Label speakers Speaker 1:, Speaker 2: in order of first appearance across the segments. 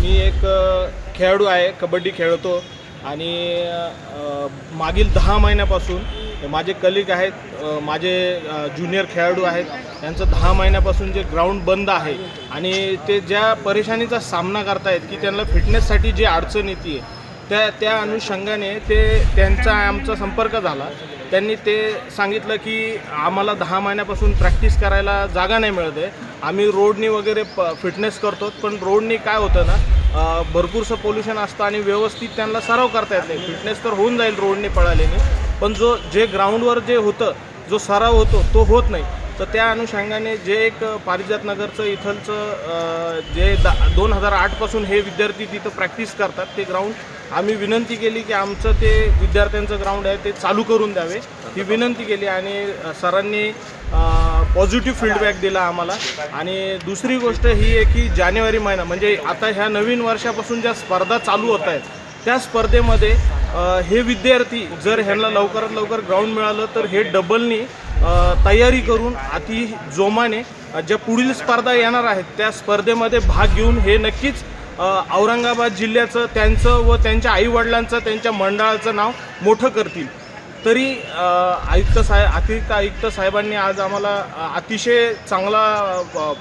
Speaker 1: मी एक खेळाडू आहे कबड्डी खेळतो. आणि मागील दहा महिन्यापासून माझे कलिग आहेत माझे ज्युनियर खेळाडू आहेत. त्यांचं दहा महिन्यापासून जे ग्राउंड बंद आहे आणि ते ज्या परेशानीचा सामना करतायत की त्यांना फिटनेससाठी जी अडचण येते त्या त्या अनुषंगाने ते त्यांचा आमचा संपर्क झाला. त्यांनी ते सांगितलं की आम्हाला दहा महिन्यापासून प्रॅक्टिस करायला जागा नाही मिळत आहे. आम्ही रोडनी वगैरे प फिटनेस करतो पण रोडनी काय होतं ना भरपूरसं पोल्युशन असतं आणि व्यवस्थित त्यांना सराव करता येत नाही. फिटनेस तर होऊन जाईल रोडने पळाल्याने. पण जो जे ग्राउंडवर जे होतं जो सराव होतो तो होत नाही. तर त्या अनुषंगाने जे एक पारिजात नगरचं इथलचं जे दा दोन हजार आठपासून हे विद्यार्थी तिथं प्रॅक्टिस करतात ते ग्राउंड आम्ही विनंती केली की आमचं ते विद्यार्थ्यांचं ग्राउंड आहे ते चालू करून द्यावे. ही विनंती केली आणि सरांनी पॉझिटिव्ह फीडबॅक दिला आम्हाला. आणि दुसरी गोष्ट ही आहे की जानेवारी महिना म्हणजे आता ह्या नवीन वर्षापासून ज्या स्पर्धा चालू होत आहेत त्या स्पर्धेमध्ये हे विद्यार्थी जर ह्यांना लवकरात लवकर ग्राउंड मिळालं तर हे डबलनी तयारी करून अति जोमाने ज्या पुढील स्पर्धा येणार आहेत त्या स्पर्धेमध्ये भाग घेऊन हे नक्कीच औरंगाबाद जिल्ह्याचं त्यांचं व त्यांच्या आईवडिलांचं त्यांच्या मंडळाचं नाव मोठं करतील. तरी आयुक्त साहेब अतिरिक्त आयुक्त साहेबांनी आज आम्हाला अतिशय चांगला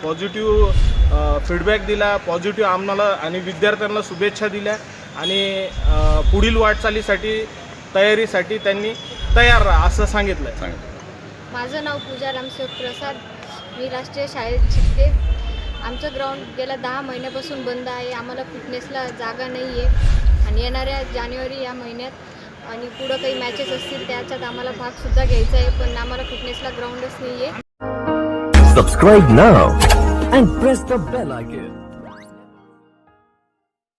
Speaker 1: पॉझिटिव्ह फीडबॅक दिला पॉझिटिव्ह आम्हाला आणि विद्यार्थ्यांना शुभेच्छा दिल्या आणि पुढील वाटचालीसाठी तयारीसाठी त्यांनी तयार राहा असं सांगितलं. आहे
Speaker 2: माझं नाव पूजा रामसेवक प्रसाद. मी राष्ट्रीय शाळेत शिकते. आमचं ग्राउंड गेल्या दहा महिन्यापासून बंद आहे. आम्हाला फिटनेसला जागा नाही आहे आणि येणाऱ्या जानेवारी या महिन्यात आणि पुढं काही मॅचेस असतील त्याच्यात आम्हाला भागसुद्धा घ्यायचा आहे पण आम्हाला फिटनेसला ग्राउंडच नाही आहे
Speaker 3: Subscribe now and press the bell icon.